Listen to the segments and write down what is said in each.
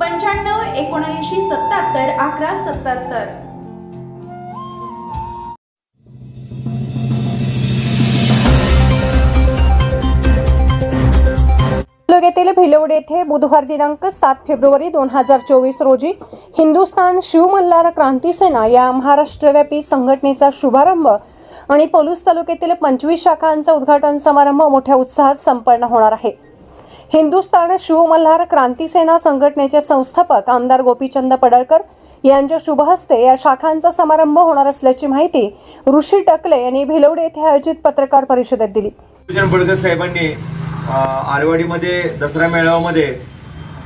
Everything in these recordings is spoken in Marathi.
पंच्याण्णव एकोणऐंशी सत्याहत्तर अकरा सत्याहत्तर. तालुक्यातील भिलवड येथे बुधवार दिनांक सात फेब्रुवारी दोन हजार चोवीस रोजी हिंदुस्थान शिवमल्हार क्रांती सेना या महाराष्ट्रव्यापी संघटनेचा शुभारंभ आणि पलूस तालुक्यातील पंचवीस शाखांचा उद्घाटन समारंभ मोठ्या उत्साहात संपन्न होणार आहे. हिंदुस्थान शिवमल्हार क्रांती सेना संघटनेचे संस्थापक आमदार गोपीचंद पडळकर यांच्या शुभहस्ते या शाखांचा समारंभ होणार असल्याची माहिती ऋषी टकले यांनी भिलवडे येथे आयोजित पत्रकार परिषदेत दिली. बडकर साहेबांनी आरवाडीमध्ये दसरा मेळाव्यामध्ये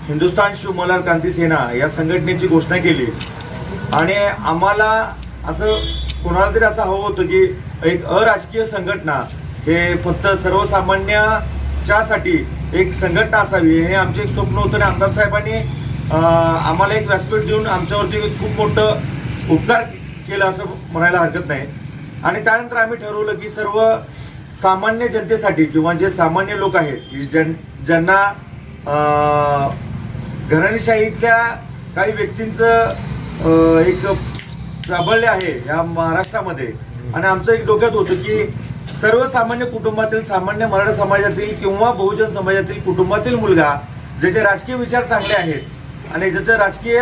हिंदुस्थान शिवमल्हार क्रांती सेना या संघटनेची घोषणा केली. आणि आम्हाला असं कोणाला तरी असं हवं होतं की एक अराजकीय संघटना हे फक्त सर्वसामान्याच्यासाठी एक संघटना असावी हे आमचे एक स्वप्न होतं आणि आमदार साहेबांनी आम्हाला एक व्यासपीठ देऊन आमच्यावरती खूप मोठं उपकार केलं असं म्हणायला हरकत नाही. आणि त्यानंतर आम्ही ठरवलं की सर्व सामान्य जनतेसाठी किंवा जे सामान्य लोक आहेत की ज्यां ज्यांना घराणीशाहीतल्या घराणेशाहीतल्या काही व्यक्तींचं एक प्राबल्य आहे या महाराष्ट्रामध्ये. आणि आमचं एक डोक्यात होतं की सर्वसामान्य कुटुंबातील सामान्य मराठा समाजातील किंवा बहुजन समाजातील कुटुंबातील मुलगा ज्याचे राजकीय विचार चांगले आहेत आणि ज्याचं राजकीय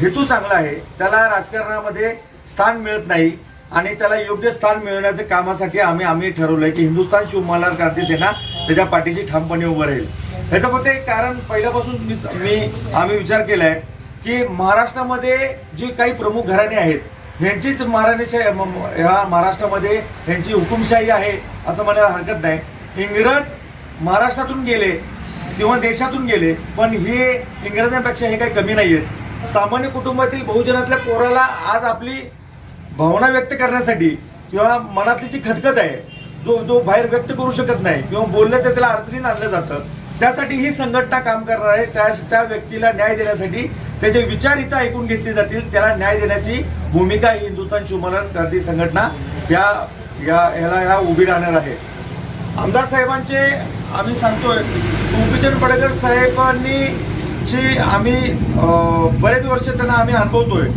हेतू चांगला आहे त्याला राजकारणामध्ये स्थान मिळत नाही आणि त्याला योग्य स्थान मिळवण्याच्या कामासाठी आम्ही आम्ही ठरवलंय की हिंदुस्थान शिवमाला क्रांती सेना त्याच्या पाठीशी ठामपणे उभं राहील. ह्याचं फक्त एक कारण पहिल्यापासून मी मी आम्ही विचार केलाय की महाराष्ट्रामध्ये जी काही प्रमुख घराणे आहेत ह्यांचीच महाराणीशाही म- ह्या महाराष्ट्रामध्ये ह्यांची हुकुमशाही आहे असं म्हणायला हरकत नाही. इंग्रज महाराष्ट्रातून गेले किंवा देशातून गेले पण हे इंग्रजांपेक्षा हे काही कमी नाही आहेत सामान्य कुटुंबातील बहुजनातल्या पोराला आज आपली भावना व्यक्त करण्यासाठी किंवा मनातली जी खदखत आहे जो जो बाहेर व्यक्त करू शकत नाही किंवा बोललं तर त्याला अडचणीत आणलं जातं त्यासाठी ही संघटना काम करणार आहे. त्या त्या व्यक्तीला न्याय देण्यासाठी त्याचे विचार इथं ऐकून घेतले जातील त्याला न्याय देण्याची भूमिका ही हिंदुस्थान शिवमरण क्रांती संघटना या या याला ह्या उभी राहणार आहे. आमदार साहेबांचे आम्ही सांगतोय गोपीचंद पडकर साहेबांनी जी आम्ही बरेच वर्ष त्यांना आम्ही अनुभवतोय.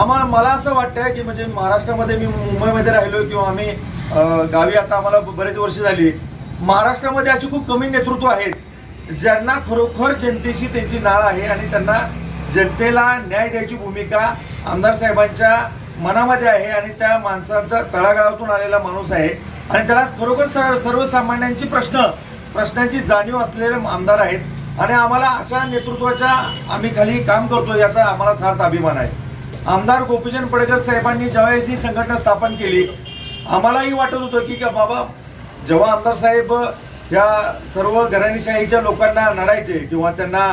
आम्हाला मला असं वाटतंय की म्हणजे महाराष्ट्रामध्ये मी मुंबईमध्ये राहिलो किंवा आम्ही गावी आता आम्हाला बरेच वर्ष झाली. महाराष्ट्रामध्ये अशी खूप कमी नेतृत्व आहेत. ज्यांना खरोखर जनतेशी त्यांची नाळ आहे आणि त्यांना जनतेला न्याय द्यायची भूमिका आमदार साहेबांच्या मनामध्ये आहे आणि त्या माणसांचा तळागाळातून आलेला माणूस आहे. आणि त्याला खरोखर सर सर्वसामान्यांची प्रश्न प्रश्नांची जाणीव असलेले आमदार आहेत. आणि आम्हाला अशा नेतृत्वाच्या आम्ही खाली काम करतो याचा आम्हाला सार्थ अभिमान आहे. आमदार गोपीचंद पडकर साहेबांनी ज्यावेळेस ही संघटना स्थापन केली आम्हालाही वाटत होतं की का बाबा जेव्हा आमदार साहेब या सर्व घराणीशाहीच्या लोकांना नडायचे किंवा त्यांना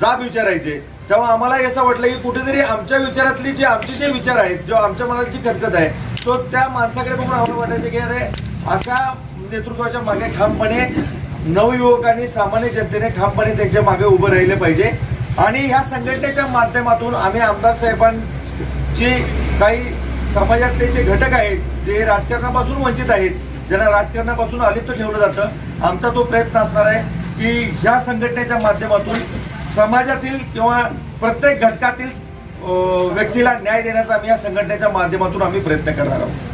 जाब विचारायचे. तेव्हा आम्हालाही असं वाटलं की कुठेतरी आमच्या विचारातली जे आमचे जे विचार आहेत जो आमच्या मनाची खतखत आहे तो त्या माणसाकडे बघून आम्हाला वाटायचं की अरे अशा नेतृत्वाच्या मागे ठामपणे नवयुवकांनी सामान्य जनतेने ठामपणे त्यांच्या मागे उभं राहिले पाहिजे. आणि ह्या संघटनेच्या माध्यमातून आम्ही आमदार साहेबांची काही समाजातले जे घटक आहेत जे राजकारणापासून वंचित आहेत ज्यांना राजकारणापासून अलिप्त ठेवलं जातं आमचा तो प्रयत्न असणार आहे की ह्या संघटनेच्या माध्यमातून समाजातील किंवा प्रत्येक घटकातील व्यक्तीला न्याय देण्याचा आम्ही या संघटनेच्या माध्यमातून आम्ही प्रयत्न करणार आहोत.